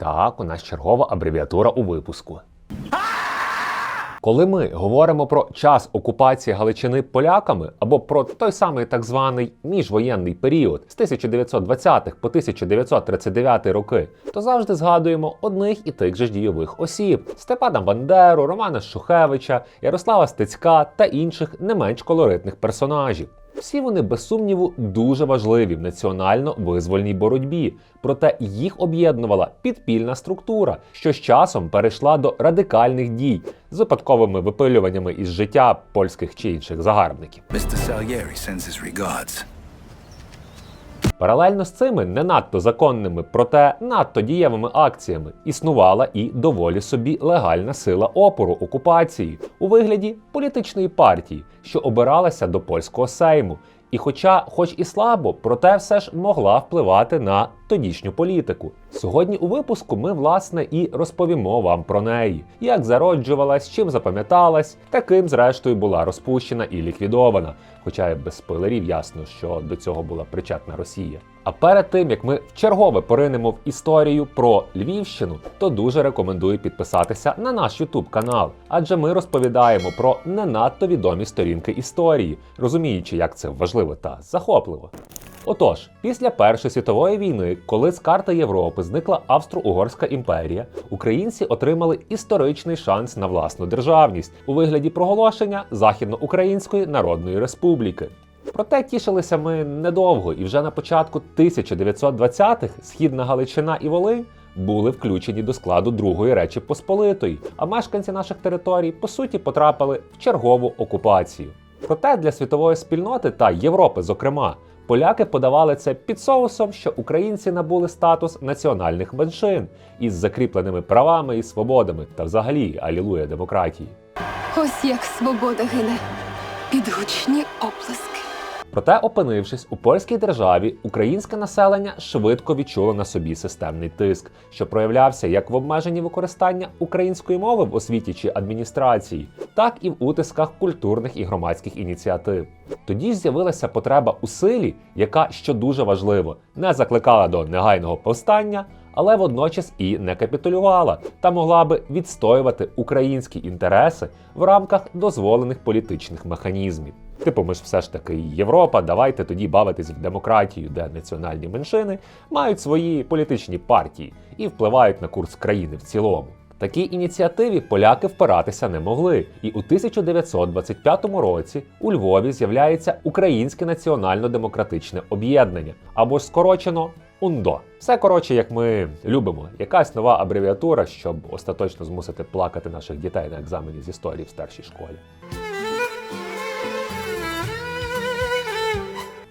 Так, у нас чергова абревіатура у випуску. Коли ми говоримо про час окупації Галичини поляками або про той самий так званий міжвоєнний період з 1920-х по 1939 роки, то завжди згадуємо одних і тих же ж дійових осіб: Степана Бандеру, Романа Шухевича, Ярослава Стецька та інших не менш колоритних персонажів. Всі вони без сумніву дуже важливі в національно-визвольній боротьбі, проте їх об'єднувала підпільна структура, що з часом перейшла до радикальних дій з випадковими випилюваннями із життя польських чи інших загарбників. Mr. Паралельно з цими не надто законними, проте надто дієвими акціями існувала і доволі собі легальна сила опору окупації у вигляді політичної партії, що обиралася до польського сейму. І, хоча, хоч і слабо, проте все ж могла впливати на тодішню політику. Сьогодні у випуску ми власне і розповімо вам про неї, як зароджувалась, чим запам'яталась, таким зрештою була розпущена і ліквідована. Хоча без спойлерів ясно, що до цього була причетна Росія. А перед тим як ми вчергове поринемо в історію про Львівщину, то дуже рекомендую підписатися на наш YouTube канал, адже ми розповідаємо про не надто відомі сторінки історії, розуміючи, як це важливо та захопливо. Отож, після Першої світової війни, коли з карти Європи зникла Австро-Угорська імперія, українці отримали історичний шанс на власну державність у вигляді проголошення Західноукраїнської Народної Республіки. Проте тішилися ми недовго, і вже на початку 1920-х Східна Галичина і Волинь були включені до складу Другої Речі Посполитої, а мешканці наших територій по суті потрапили в чергову окупацію. Проте для світової спільноти та Європи, зокрема, поляки подавали це під соусом, що українці набули статус національних меншин із закріпленими правами і свободами та взагалі алілуя демократії. Ось як свобода гине під гучні оплески. Проте, опинившись у польській державі, українське населення швидко відчуло на собі системний тиск, що проявлявся як в обмеженні використання української мови в освіті чи адміністрації, так і в утисках культурних і громадських ініціатив. Тоді ж з'явилася потреба у силі, яка, що дуже важливо, не закликала до негайного повстання. Але водночас і не капітулювала та могла би відстоювати українські інтереси в рамках дозволених політичних механізмів. Типу, ми ж все ж таки Європа, давайте тоді бавитись в демократію, де національні меншини мають свої політичні партії і впливають на курс країни в цілому. Такій ініціативі поляки впиратися не могли, і у 1925 році у Львові з'являється Українське національно-демократичне об'єднання або ж скорочено УНДО. Все коротше, як ми любимо, якась нова абревіатура, щоб остаточно змусити плакати наших дітей на екзамені з історії в старшій школі.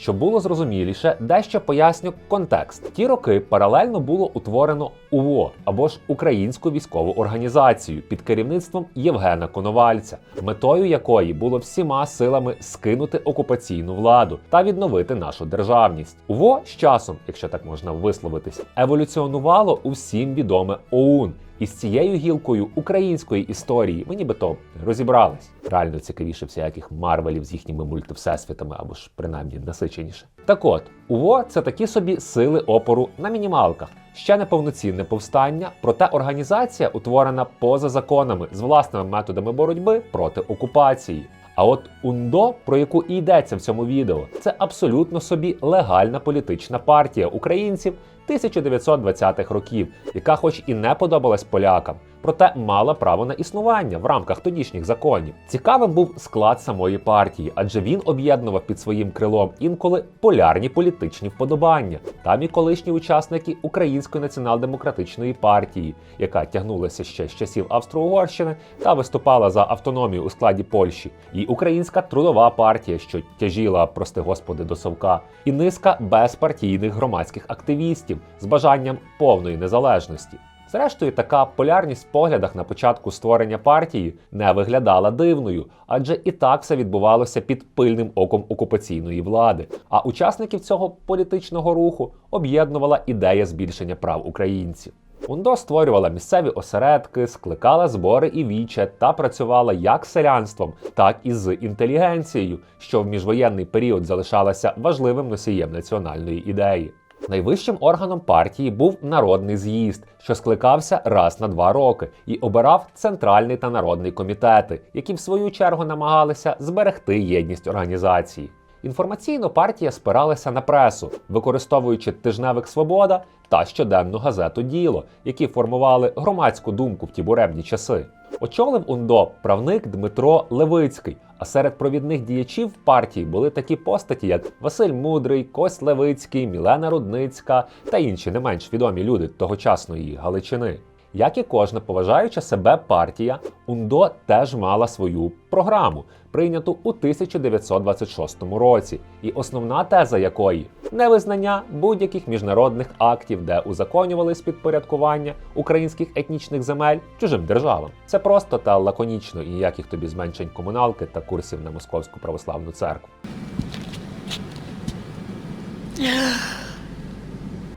Щоб було зрозуміліше, дещо поясню контекст. Ті роки паралельно було утворено УВО або ж Українську військову організацію під керівництвом Євгена Коновальця, метою якої було всіма силами скинути окупаційну владу та відновити нашу державність. УВО з часом, якщо так можна висловитись, еволюціонувало у всім відоме ОУН. І з цією гілкою української історії ми нібито розібрались. Реально цікавіше всяких марвелів з їхніми мультивсесвітами або ж принаймні насиченіше. Так от, УВО це такі собі сили опору на мінімалках. Ще не повноцінне повстання, проте організація утворена поза законами з власними методами боротьби проти окупації. А от УНДО, про яку і йдеться в цьому відео, це абсолютно собі легальна політична партія українців 1920-х років, яка, хоч і не подобалась полякам, проте мала право на існування в рамках тодішніх законів. Цікавим був склад самої партії, адже він об'єднував під своїм крилом інколи полярні політичні вподобання. Там і колишні учасники Української націонал-демократичної партії, яка тягнулася ще з часів Австро-Угорщини та виступала за автономію у складі Польщі, і Українська трудова партія, що тяжіла, прости господи, до совка, і низка безпартійних громадських активістів з бажанням повної незалежності. Зрештою, така полярність в поглядах на початку створення партії не виглядала дивною, адже і так все відбувалося під пильним оком окупаційної влади. А учасників цього політичного руху об'єднувала ідея збільшення прав українців. УНДО створювала місцеві осередки, скликала збори і віче та працювала як з селянством, так і з інтелігенцією, що в міжвоєнний період залишалася важливим носієм національної ідеї. Найвищим органом партії був народний з'їзд, що скликався раз на два роки, і обирав центральний та народний комітети, які в свою чергу намагалися зберегти єдність організації. Інформаційно партія спиралася на пресу, використовуючи тижневик Свобода та щоденну газету Діло, які формували громадську думку в ті буремні часи. Очолив УНДО правник Дмитро Левицький. А серед провідних діячів партії були такі постаті, як Василь Мудрий, Кость Левицький, Мілена Рудницька та інші не менш відомі люди тогочасної Галичини. Як і кожна поважаюча себе партія, УНДО теж мала свою програму, прийняту у 1926 році, і основна теза якої невизнання будь-яких міжнародних актів, де узаконювались підпорядкування українських етнічних земель чужим державам. Це просто та лаконічно і ніяких тобі зменшень комуналки та курсів на московську православну церкву.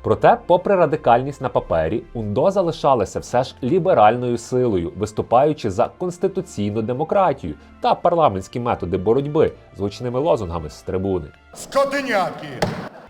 Проте, попри радикальність на папері, УНДО залишалася все ж ліберальною силою, виступаючи за конституційну демократію та парламентські методи боротьби з гучними лозунгами з трибуни. Скотиняки!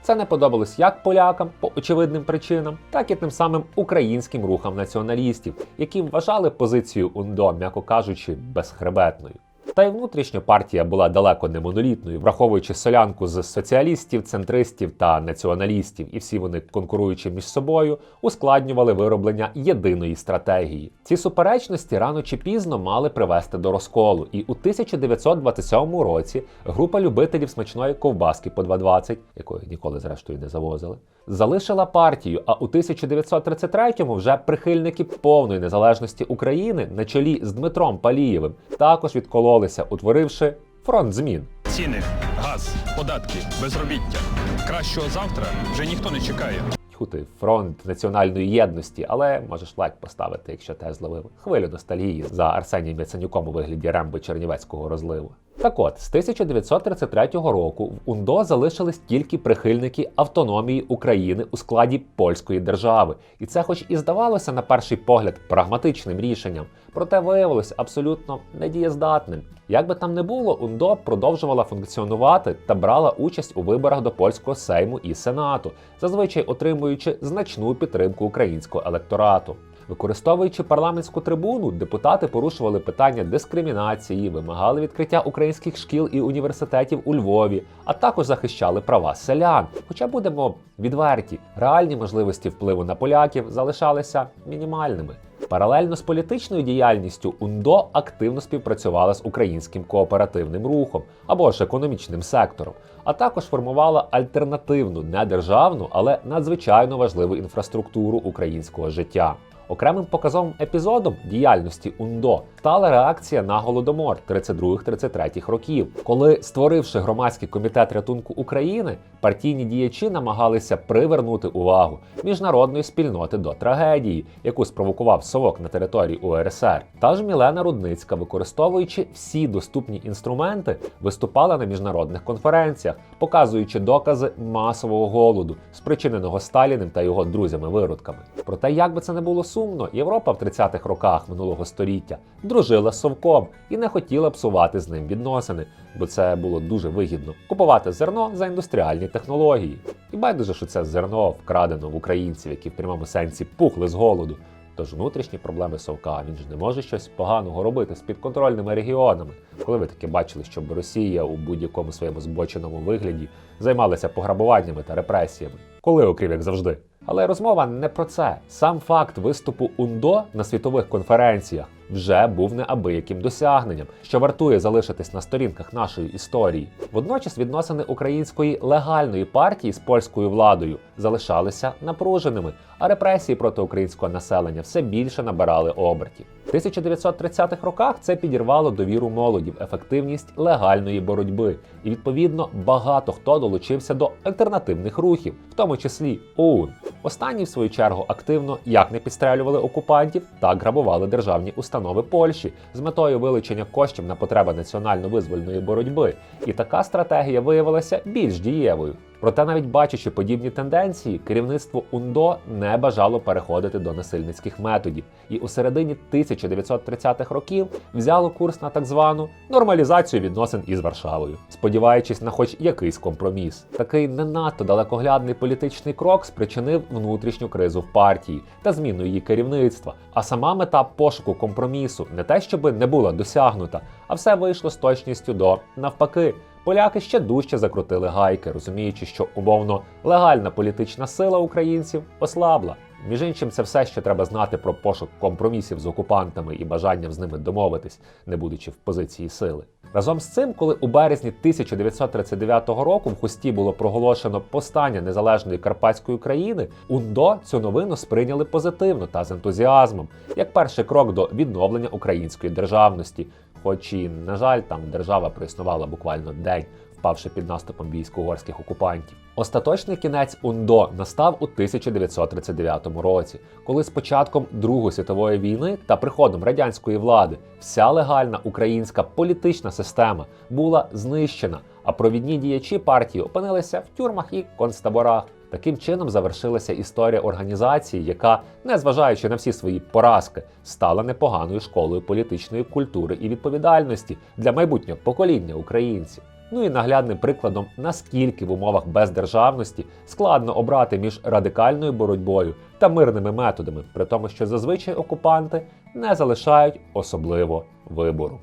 Це не подобалось як полякам по очевидним причинам, так і тим самим українським рухам націоналістів, які вважали позицію УНДО, м'яко кажучи, безхребетною. Та й внутрішньо партія була далеко не монолітною, враховуючи солянку з соціалістів, центристів та націоналістів, і всі вони, конкуруючи між собою, ускладнювали вироблення єдиної стратегії. Ці суперечності рано чи пізно мали привести до розколу, і у 1927 році група любителів смачної ковбаски по 2,20, якої ніколи зрештою не завозили, залишила партію. А у 1933-му вже прихильники повної незалежності України на чолі з Дмитром Палієвим також відкололися, утворивши фронт змін. Ціни, газ, податки, безробіття. Кращого завтра вже ніхто не чекає. Хути фронт національної єдності, але можеш лайк поставити, якщо те зловив. Хвилю ностальгії за Арсенієм Яценюком у вигляді Ремби Чернівецького розливу. Так от, з 1933 року в УНДО залишились тільки прихильники автономії України у складі польської держави, і це, хоч і здавалося на перший погляд прагматичним рішенням, проте виявилось абсолютно недієздатним. Як би там не було, УНДО продовжувала функціонувати та брала участь у виборах до польського сейму і сенату, зазвичай отримуючи значну підтримку українського електорату. Використовуючи парламентську трибуну, депутати порушували питання дискримінації, вимагали відкриття українських шкіл і університетів у Львові, а також захищали права селян. Хоча будемо відверті, реальні можливості впливу на поляків залишалися мінімальними. Паралельно з політичною діяльністю УНДО активно співпрацювала з українським кооперативним рухом або ж економічним сектором, а також формувала альтернативну, не державну, але надзвичайно важливу інфраструктуру українського життя. Окремим показовим епізодом діяльності УНДО стала реакція на голодомор 32-33 років, коли, створивши громадський комітет рятунку України, партійні діячі намагалися привернути увагу міжнародної спільноти до трагедії, яку спровокував совок на території УРСР. Та ж Мілена Рудницька, використовуючи всі доступні інструменти, виступала на міжнародних конференціях, показуючи докази масового голоду, спричиненого Сталіним та його друзями-виродками. Проте, як би це не було сумно, Європа в 30-х роках минулого століття дружила з совком і не хотіла псувати з ним відносини, бо це було дуже вигідно купувати зерно за індустріальні технології. І байдуже, що це зерно вкрадено в українців, які в прямому сенсі пухли з голоду. Тож внутрішні проблеми совка він ж не може щось поганого робити з підконтрольними регіонами. Коли ви таке бачили, щоб Росія у будь-якому своєму збоченому вигляді займалася пограбуваннями та репресіями? Коли, окрім як завжди? Але розмова не про це. Сам факт виступу УНДО на світових конференціях вже був неабияким досягненням, що вартує залишитись на сторінках нашої історії. Водночас відносини української легальної партії з польською владою залишалися напруженими, а репресії проти українського населення все більше набирали обертів. В 1930-х роках це підірвало довіру молоді в ефективність легальної боротьби, і відповідно багато хто долучився до альтернативних рухів, в тому числі ОУН. Останні, в свою чергу, активно як не підстрелювали окупантів, так грабували державні установи Польщі з метою вилучення коштів на потреби національно-визвольної боротьби. І така стратегія виявилася більш дієвою. Проте, навіть бачачи подібні тенденції, керівництво УНДО не бажало переходити до насильницьких методів, і у середині 1930-х років взяло курс на так звану нормалізацію відносин із Варшавою, сподіваючись на хоч якийсь компроміс. Такий не надто далекоглядний політичний крок спричинив внутрішню кризу в партії та зміну її керівництва. А сама мета пошуку компромісу не те, щоби не була досягнута, а все вийшло з точністю до навпаки. Поляки ще дужче закрутили гайки, розуміючи, що умовно легальна політична сила українців ослабла. Між іншим, це все, що треба знати про пошук компромісів з окупантами і бажанням з ними домовитись, не будучи в позиції сили. Разом з цим, коли у березні 1939 року в Хусті було проголошено повстання незалежної карпатської країни, УНДО цю новину сприйняли позитивно та з ентузіазмом, як перший крок до відновлення української державності. Хоч і, на жаль, там держава проіснувала буквально день, впавши під наступом військ угорських окупантів. Остаточний кінець УНДО настав у 1939 році, коли з початком Другої світової війни та приходом радянської влади вся легальна українська політична система була знищена, а провідні діячі партії опинилися в тюрмах і концтаборах. Таким чином завершилася історія організації, яка, незважаючи на всі свої поразки, стала непоганою школою політичної культури і відповідальності для майбутнього покоління українців. Ну і наглядним прикладом, наскільки в умовах бездержавності складно обрати між радикальною боротьбою та мирними методами, при тому, що зазвичай окупанти не залишають особливо вибору.